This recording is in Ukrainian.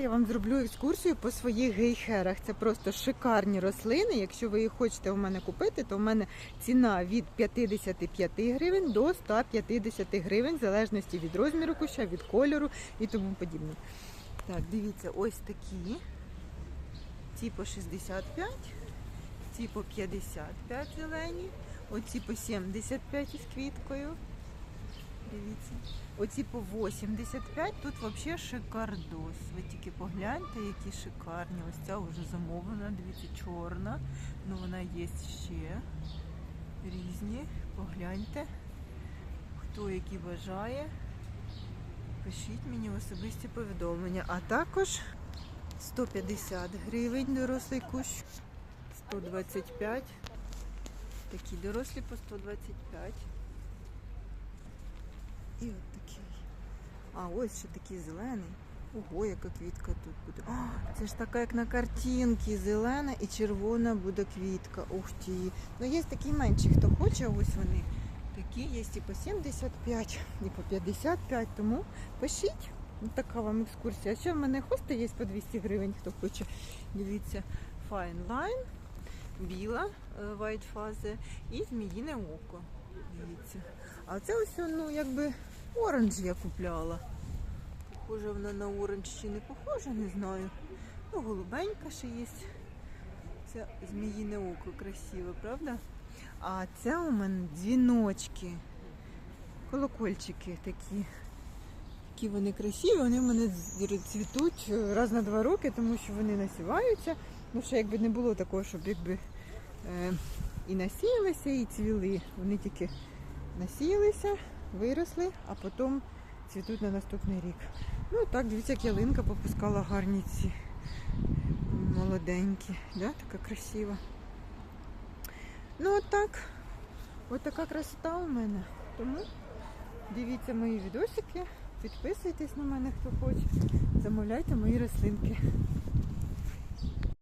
Я вам зроблю екскурсію по своїх гейхерах. Це просто шикарні рослини. Якщо ви їх хочете у мене купити, то в мене ціна від 55 гривень до 150 гривень, в залежності від розміру куща, від кольору і тому подібне. Так, дивіться, ось такі. Ці по 65, ці по 55 зелені, оці по 75 із квіткою. Дивіться. Оці по 85, тут взагалі шикардос. Ви тільки погляньте, які шикарні. Ось ця вже замовлена, дивіться, чорна. Ну вона є ще різні. Погляньте. Хто які бажає, пишіть мені особисті повідомлення. А також 150 гривень дорослий кущ, 125. Такі дорослі по 125. І от такий. А ось ще такий зелений. Ого, яка квітка тут буде. О, це ж така, як на картинці, зелена і червона буде квітка. Ух ті. Ну є такі менші, хто хоче, ось вони. Такі є і по 75, і по 55, тому пишіть. Така вам екскурсія. А ще в мене хости є по 200 гривень, хто хоче. Дивіться, Fine Line, біла е, White Phase і зміїне око. Дивіться. А це ось, ну, якби оранж я купляла. Похоже вона на оранж чи не похожа, не знаю. Ну, голубенька ще є. Це зміїне око красиве, правда? А це у мене дзвіночки. Колокольчики такі. Такі вони красиві, вони в мене цвітуть раз на два роки, тому що вони насіваються. Ну, ще якби не було такого, щоб якби е, і насіялися, і цвіли. Вони тільки насіялися, виросли, а потім цвітуть на наступний рік. Ну так, дивіться, як ялинка попускала гарні ці молоденькі. Да? Така красива. Ну от так. От така красота у мене. Тому дивіться мої відосики, підписуйтесь на мене, хто хоче. Замовляйте мої рослинки.